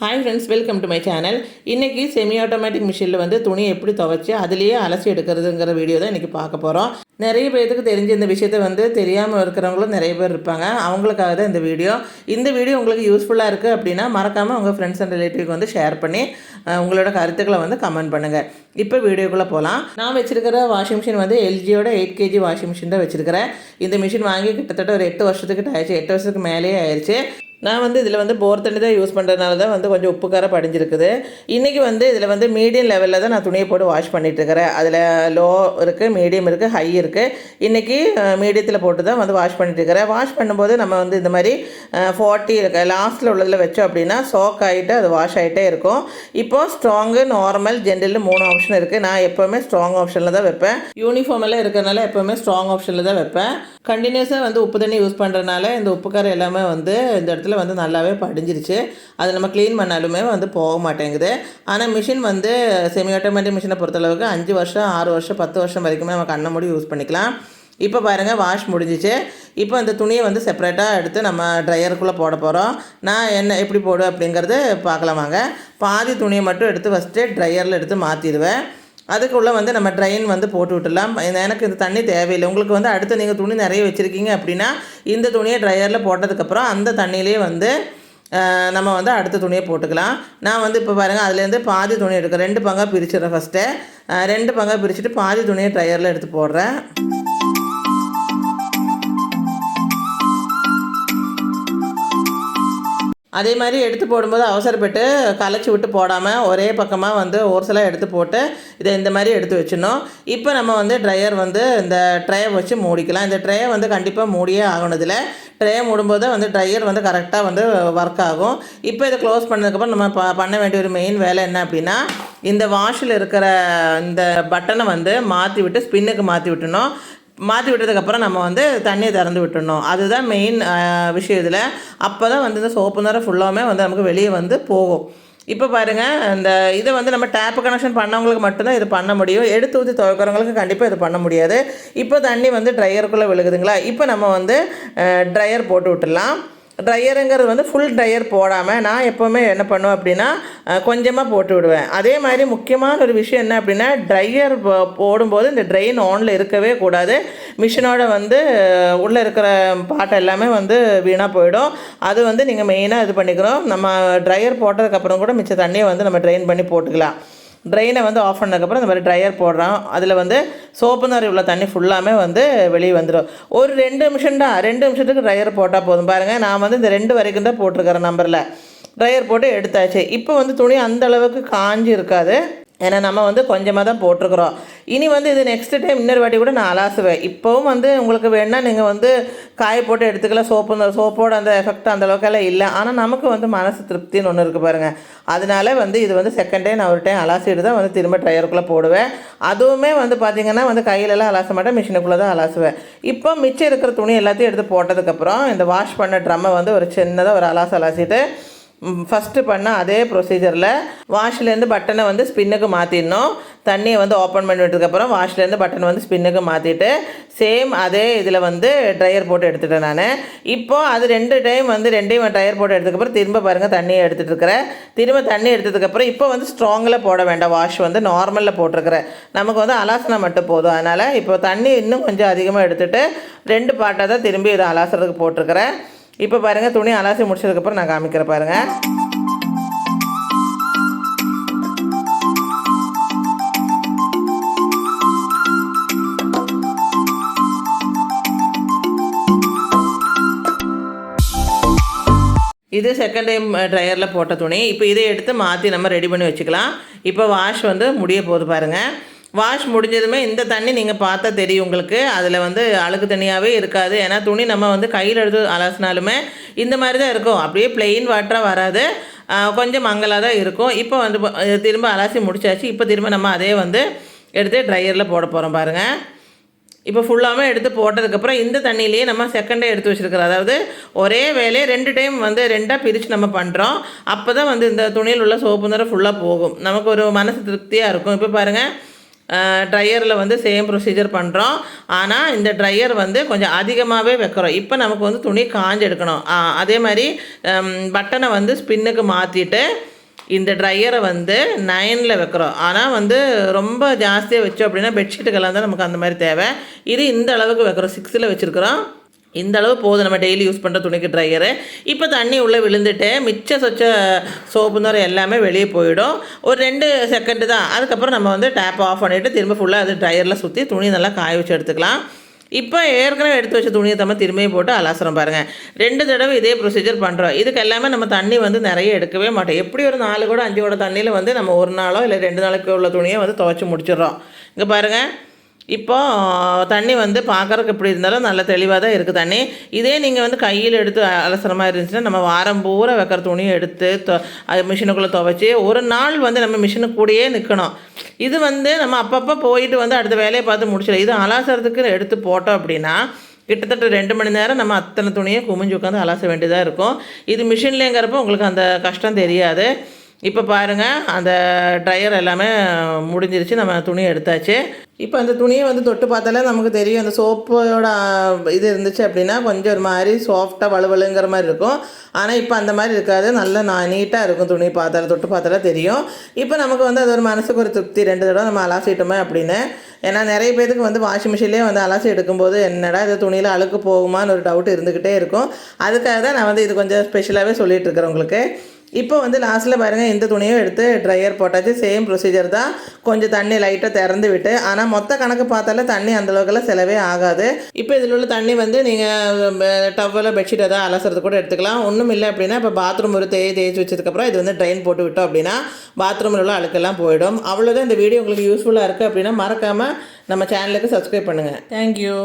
Hi friends welcome to my channel இன்றைக்கி semi automatic மிஷினில் வந்து துணியை எப்படி துவைச்சி அதுலேயே அலசி எடுக்கிறதுங்கிற வீடியோ தான் இன்றைக்கி பார்க்க போகிறோம் நிறைய பேர்த்துக்கு தெரிஞ்ச இந்த விஷயத்த வந்து தெரியாமல் இருக்கிறவங்களும் நிறைய பேர் இருப்பாங்க. அவங்களுக்காக தான் இந்த வீடியோ இந்த வீடியோ உங்களுக்கு யூஸ்ஃபுல்லாக இருக்குது அப்படின்னா மறக்காமல் உங்கள் ஃப்ரெண்ட்ஸ் அண்ட் ரிலேட்டிவ்க்கு வந்து ஷேர் பண்ணி உங்களோட கருத்துக்களை வந்து கமெண்ட் பண்ணுங்கள் இப்போ வீடியோக்குள்ளே போகலாம் நான் வச்சுருக்கிற வாஷிங் மிஷின் வந்து எல்ஜியோட எயிட் கேஜி வாஷிங் மிஷின் தான் வச்சுருக்கிறேன். இந்த மிஷின் வாங்கி கிட்டத்தட்ட ஒரு எட்டு வருஷத்துக்கிட்ட ஆயிடுச்சு. எட்டு வருஷத்துக்கு மேலேயே ஆயிடுச்சு நான் வந்து இதில் வந்து போர் தண்ணி தான் யூஸ் பண்ணுறதுனால தான் வந்து கொஞ்சம் உப்பு காரம் படிஞ்சிருக்குது. இன்றைக்கி வந்து இதில் வந்து மீடியம் லெவலில் தான் நான் துணியை போட்டு வாஷ் பண்ணிகிட்ருக்கிறேன் அதில் லோ இருக்குது மீடியம் இருக்குது ஹை இருக்குது இன்றைக்கி மீடியத்தில் போட்டு தான் வந்து வாஷ் பண்ணிட்டுருக்கிறேன். வாஷ் பண்ணும்போது நம்ம வந்து இந்த மாதிரி ஃபார்ட்டி இருக்க. லாஸ்ட்டில் உள்ளதில் வச்சோம் அப்படின்னா சோக் ஆகிட்டு அது வாஷ் ஆகிட்டே இருக்கும். இப்போது ஸ்ட்ராங்கு நார்மல் ஜென்ரல் மூணு ஆப்ஷன் இருக்குது நான் எப்போவுமே ஸ்ட்ராங் ஆப்ஷனில் தான் வைப்பேன். யூனிஃபார்ம் எல்லாம் இருக்கிறனால எப்போவுமே ஸ்ட்ராங் ஆப்ஷனில் தான் வைப்பேன். கண்டினியூஸாக வந்து உப்பு தண்ணி யூஸ் பண்ணுறதுனால இந்த உப்பு காரம் எல்லாமே வந்து இந்த இடத்துல வந்து நல்லாவே படிஞ்சிருச்சு. அது நம்ம க்ளீன் பண்ணாலுமே வந்து போக மாட்டேங்குது. ஆனால் மிஷின் வந்து செமி ஆட்டோமேட்டிக் மிஷினை பொறுத்தளவுக்கு அஞ்சு வருஷம் ஆறு வருஷம் பத்து வருஷம் வரைக்குமே நம்ம கண்ணை மூடி யூஸ் பண்ணிக்கலாம். இப்போ பாருங்கள் வாஷ் முடிஞ்சிச்சு. இப்போ அந்த துணியை வந்து செப்பரேட்டாக எடுத்து நம்ம ட்ரையருக்குள்ளே போட போகிறோம் நான் என்ன எப்படி போடு அப்படிங்கிறது பார்க்கலாமாங்க பாதி துணியை மட்டும் எடுத்து ஃபஸ்ட்டு ட்ரையரில் எடுத்து மாற்றிடுவேன் அதுக்குள்ளே வந்து நம்ம ட்ரெயின் வந்து போட்டு விட்டுலாம் எனக்கு இந்த தண்ணி தேவையில்லை. உங்களுக்கு வந்து அடுத்து நீங்கள் துணி நிறைய வச்சுருக்கீங்க அப்படின்னா இந்த துணியை ட்ரையரில் போட்டதுக்கப்புறம் அந்த தண்ணியிலே வந்து நம்ம வந்து அடுத்த துணியை போட்டுக்கலாம். நான் வந்து இப்போ பாருங்கள் அதுலேருந்து பாதி துணி எடுக்கிறேன் ரெண்டு பங்காக பிரிச்சிடுறேன் ஃபஸ்ட்டு ரெண்டு பங்காக பிரிச்சுட்டு பாதி துணியை ட்ரையரில் எடுத்து போடுறேன். அதே மாதிரி எடுத்து போடும்போது அவசரப்பட்டு கலைச்சி விட்டு போடாமல் ஒரே பக்கமாக வந்து ஒரு சில எடுத்து போட்டு இதை இந்த மாதிரி எடுத்து வச்சிடணும். இப்போ நம்ம வந்து ட்ரையர் வந்து இந்த ட்ரையை வச்சு மூடிக்கலாம். இந்த ட்ரையை வந்து கண்டிப்பாக மூடியே ஆகணுதில்ல. ட்ரையை மூடும்போது வந்து ட்ரையர் வந்து கரெக்டாக வந்து ஒர்க் ஆகும். இப்போ இதை க்ளோஸ் பண்ணதுக்கப்புறம் நம்ம ப பண்ண வேண்டிய ஒரு மெயின் வேலை என்ன அப்படின்னா இந்த வாஷில் இருக்கிற இந்த பட்டனை வந்து மாற்றி விட்டு ஸ்பின்னுக்கு மாற்றி விட்டணும் மாற்றி விட்டதுக்கப்புறம் நம்ம வந்து தண்ணியை திறந்து விட்டுடணும். அதுதான் மெயின் விஷயம் இதில். அப்போ தான் வந்து இந்த சோப்பு நேரம் ஃபுல்லாமே வந்து நமக்கு வெளியே வந்து போகும். இப்போ பாருங்கள் இந்த இதை வந்து நம்ம டேப் கனெக்ஷன் பண்ணவங்களுக்கு மட்டும்தான் இது பண்ண முடியும். எடுத்து ஊற்றி துவைக்கிறவங்களுக்கு கண்டிப்பாக இது பண்ண முடியாது. இப்போ தண்ணி வந்து ட்ரையருக்குள்ளே விழுகுதுங்களா? இப்போ நம்ம வந்து ட்ரையர் போட்டு விட்டுடலாம். ட்ரையருங்கிறது வந்து ஃபுல் ட்ரையர் போடாமல் நான் எப்போவுமே என்ன பண்ணுவேன் அப்படின்னா கொஞ்சமாக போட்டு விடுவேன். அதே மாதிரி முக்கியமான ஒரு விஷயம் என்ன அப்படின்னா ட்ரையர் போடும்போது இந்த ட்ரெயின் ஆனில் இருக்கவே கூடாது. மிஷினோட வந்து உள்ளே இருக்கிற பாட்டை எல்லாமே வந்து வீணாக போயிடும். அது வந்து நீங்கள் மெயினாக இது பண்ணிக்கிறோம். நம்ம ட்ரையர் போட்டதுக்கப்புறம் கூட மிச்ச தண்ணியை வந்து நம்ம ட்ரெயின் பண்ணி போட்டுக்கலாம். ட்ரெயினை வந்து ஆஃப் பண்ணதுக்கப்புறம் இந்த மாதிரி ட்ரையர் போடுறோம் அதில் வந்து சோப்பு நிறைய உள்ள தண்ணி ஃபுல்லாமே வந்து வெளியே வந்துடும் ஒரு ரெண்டு நிமிஷம் தான். ரெண்டு நிமிஷத்துக்கு ட்ரையர் போட்டால் போதும். பாருங்கள் நான் வந்து இந்த ரெண்டு வரைக்கும் தான் போட்டிருக்கிறேன் நம்பரில் ட்ரையர் போட்டு எடுத்தாச்சு. இப்போ வந்து துணி அந்த அளவுக்கு காஞ்சி இருக்காது ஏன்னா நம்ம வந்து கொஞ்சமாக தான் போட்டிருக்கிறோம். இனி வந்து இது நெக்ஸ்ட் டைம் இன்னொரு வாட்டி கூட நான் அலாசுவேன். இப்போவும் வந்து உங்களுக்கு வேணால் நீங்கள் வந்து காய போட்டு எடுத்துக்கலாம். சோப்பு இந்த சோப்போட அந்த எஃபெக்ட் அந்த அளவுக்கெல்லாம் இல்லை. ஆனால் நமக்கு வந்து மனசு திருப்தின்னு ஒன்று இருக்குது பாருங்கள் அதனால வந்து இது வந்து செகண்ட் டைம் நான் ஒரு டைம் அலாசிட்டு தான் வந்து திரும்ப ட்ரையருக்குள்ளே போடுவேன். அதுவுமே வந்து பார்த்திங்கன்னா வந்து கையிலலாம் அலாச மாட்டேன். மிஷினுக்குள்ளே தான் அலாசுவேன். இப்போ மிச்சம் இருக்கிற துணி எல்லாத்தையும் எடுத்து போட்டதுக்கப்புறம் இந்த வாஷ் பண்ண ட்ரம்மை வந்து ஒரு சின்னதாக ஒரு அலாசு அலாசிட்டு ஃபஸ்ட்டு பண்ண அதே ப்ரொசீஜரில் வாஷ்லேருந்து பட்டனை வந்து ஸ்பின்னுக்கு மாற்றிடணும் தண்ணியை வந்து ஓப்பன் பண்ணி விட்டதுக்கப்புறம் வாஷ்லேருந்து பட்டன் வந்து ஸ்பின்னுக்கு மாற்றிட்டு சேம் அதே இதில் வந்து ட்ரையர் போட்டு எடுத்துட்டேன் நான். இப்போது அது ரெண்டு டைம் வந்து ரெண்டையும் ட்ரையர் போட்டு எடுத்ததுக்கப்புறம் திரும்ப பாருங்கள் தண்ணியை எடுத்துகிட்டு இருக்கிறேன். திரும்ப தண்ணி எடுத்ததுக்கப்புறம் இப்போ வந்து ஸ்ட்ராங்கில் போட வேண்டாம். வாஷ் வந்து நார்மலில் போட்டிருக்கிறேன். நமக்கு வந்து அலாசனை மட்டும் போதும். அதனால் இப்போ தண்ணி இன்னும் கொஞ்சம் அதிகமாக எடுத்துகிட்டு ரெண்டு பாட்டாக தான் திரும்பி இதை அலாசுறதுக்கு போட்டிருக்கிறேன். இப்போ பாருங்கள் துணி அலாசி முடிச்சதுக்கப்புறம் நான் காமிக்கிறேன் பாருங்கள் இது செகண்ட் டைம் ட்ரையரில் போட்ட துணி. இப்போ இதை எடுத்து மாற்றி நம்ம ரெடி பண்ணி வச்சுக்கலாம். இப்போ வாஷ் வந்து முடிய போகுது பாருங்கள் வாஷ் முடிஞ்சதுமே இந்த தண்ணி நீங்கள் பார்த்தா தெரியும் உங்களுக்கு. அதில் வந்து அழுக்கு தண்ணியாகவே இருக்காது. ஏன்னா துணி நம்ம வந்து கையில் எடுத்து அலசினாலுமே இந்த மாதிரி தான் இருக்கும். அப்படியே பிளெயின் வாட்டராக வராது. கொஞ்சம் மங்கலாக தான் இருக்கும். இப்போ வந்து திரும்ப அலசி முடிச்சாச்சு. இப்போ திரும்ப நம்ம அதே வந்து எடுத்து ட்ரையரில் போட போகிறோம் பாருங்கள் இப்போ ஃபுல்லாமே எடுத்து போட்டதுக்கப்புறம் இந்த தண்ணியிலேயே நம்ம செகண்டே எடுத்து வச்சுருக்கிறோம். அதாவது ஒரே வேலையை ரெண்டு டைம் வந்து ரெண்டாக பிரித்து நம்ம பண்ணுறோம் அப்போ தான் வந்து இந்த துணியில் உள்ள சோப்பு நிறம் ஃபுல்லாக போகும். நமக்கு ஒரு மனசு திருப்தியாக இருக்கும். இப்போ பாருங்கள் ட்ரையரில் வந்து சேம் ப்ரொசீஜர் பண்ணுறோம் ஆனால் இந்த ட்ரையர் வந்து கொஞ்சம் அதிகமாகவே வைக்கிறோம். இப்போ நமக்கு வந்து துணி காஞ்சு எடுக்கணும் அதே மாதிரி பட்டனை வந்து ஸ்பின்னுக்கு மாற்றிட்டு இந்த ட்ரையரை வந்து நைனில் வைக்கிறோம். ஆனால் வந்து ரொம்ப ஜாஸ்தியாக வச்சோம் அப்படின்னா பெட்ஷீட்டுக்கெல்லாம் தான் நமக்கு அந்த மாதிரி தேவை. இது இந்த அளவுக்கு வைக்கிறோம். சிக்ஸில் வச்சுருக்கிறோம். இந்த அளவு போதும் நம்ம டெய்லி யூஸ் பண்ணுற துணிக்கு ட்ரையரு இப்போ தண்ணி உள்ளே விழுந்துட்டு மிச்ச சொச்ச சோப்பு நுரை எல்லாமே வெளியே போயிடும். ஒரு ரெண்டு செகண்டு தான். அதுக்கப்புறம் நம்ம வந்து டேப் ஆஃப் பண்ணிவிட்டு திரும்ப ஃபுல்லாக அது ட்ரையரில் சுற்றி துணி நல்லா காய வச்சு எடுத்துக்கலாம். இப்போ ஏற்கனவே எடுத்து வச்ச துணியை நம்ம திரும்பியும் போட்டு அலாசரம் பாருங்கள் ரெண்டு தடவை இதே ப்ரொசீஜர் பண்ணுறோம் இதுக்கு எல்லாமே நம்ம தண்ணி வந்து நிறைய எடுக்கவே மாட்டோம். எப்படி ஒரு நாலு கூட அஞ்சு கூட தண்ணியில் வந்து நம்ம ஒரு நாளோ இல்லை ரெண்டு நாளைக்கு உள்ள துணியை வந்து துவைச்சி முடிச்சிடுறோம். இங்கே பாருங்கள் இப்போ தண்ணி வந்து பார்க்குறக்கு எப்படி இருந்தாலும் நல்ல தெளிவாக தான் இருக்குது தண்ணி. இதே நீங்கள் வந்து கையில் எடுத்து அலசுற மாதிரி இருந்துச்சுன்னா நம்ம வாரம் பூரா வைக்கிற துணியை எடுத்து அது மிஷினுக்குள்ளே துவைச்சி ஒரு நாள் வந்து நம்ம மிஷினுக்கு கூடயே நிற்கணும் இது வந்து நம்ம அப்பப்போ போயிட்டு வந்து அடுத்த வேலையை பார்த்து முடிச்சிடலாம். இது அலாசறதுக்கு எடுத்து போட்டோம் அப்படின்னா கிட்டத்தட்ட ரெண்டு மணி நேரம் நம்ம அத்தனை துணியை குமிஞ்சு உட்காந்து அலாச வேண்டியதாக இருக்கும். இது மிஷின்லேங்கிறப்போ உங்களுக்கு அந்த கஷ்டம் தெரியாது. இப்போ பாருங்கள் அந்த ட்ரையர் எல்லாமே முடிஞ்சிருச்சு நம்ம துணி எடுத்தாச்சு. இப்போ அந்த துணியை வந்து தொட்டு பார்த்தாலே நமக்கு தெரியும் அந்த சோப்போட இது இருந்துச்சு அப்படின்னா கொஞ்சம் ஒரு மாதிரி சாஃப்டாக வலுவலுங்கிற மாதிரி இருக்கும். ஆனால் இப்போ அந்த மாதிரி இருக்காது. நல்லா நான் நீட்டாக இருக்கும் துணி பார்த்தாலே தொட்டு பார்த்தாலே தெரியும். இப்போ நமக்கு வந்து அது ஒரு மனசுக்கு ஒரு திருப்தி. ரெண்டு தடவை நம்ம அலாசிட்டோமே அப்படின்னு. ஏன்னா நிறைய பேருக்கு வந்து வாஷிங் மிஷின்லேயே வந்து அலாசி எடுக்கும்போது என்னடா இது துணியில் அழுக்கு போகுமான்னு ஒரு டவுட் இருந்துக்கிட்டே இருக்கும். அதுக்காக தான் நான் வந்து இது கொஞ்சம் ஸ்பெஷலாகவே சொல்லிகிட்டு இருக்கிறேன் உங்களுக்கு. இப்போ வந்து லாஸ்ட்டில் பாருங்கள் இந்த துணியும் எடுத்து ட்ரையர் போட்டாச்சு. சேம் ப்ரொசீஜர் தான். கொஞ்சம் தண்ணி லைட்டாக திறந்து விட்டு ஆனால் மொத்த கணக்கு பார்த்தாலே தண்ணி அந்தளவுக்குலாம் செலவே ஆகாது. இப்போ இதில் உள்ள தண்ணி வந்து நீங்கள் டவ்வில் பெட்ஷீட் எதாவது அலசுறது கூட எடுத்துக்கலாம். ஒன்றும் இல்லை அப்படின்னா இப்போ பாத்ரூம் ஒரு தேய் தேய்ச்சி வச்சதுக்கப்புறம் இது வந்து ட்ரைன் போட்டு விட்டோம் அப்படின்னா பாத்ரூமில் உள்ள அழுக்கெல்லாம் போயிடும். அவ்வளோதான் இந்த வீடியோ உங்களுக்கு யூஸ்ஃபுல்லாக இருக்குது அப்படின்னா மறக்காமல் நம்ம சேனலுக்கு சப்ஸ்கிரைப் பண்ணுங்கள் தேங்க்யூ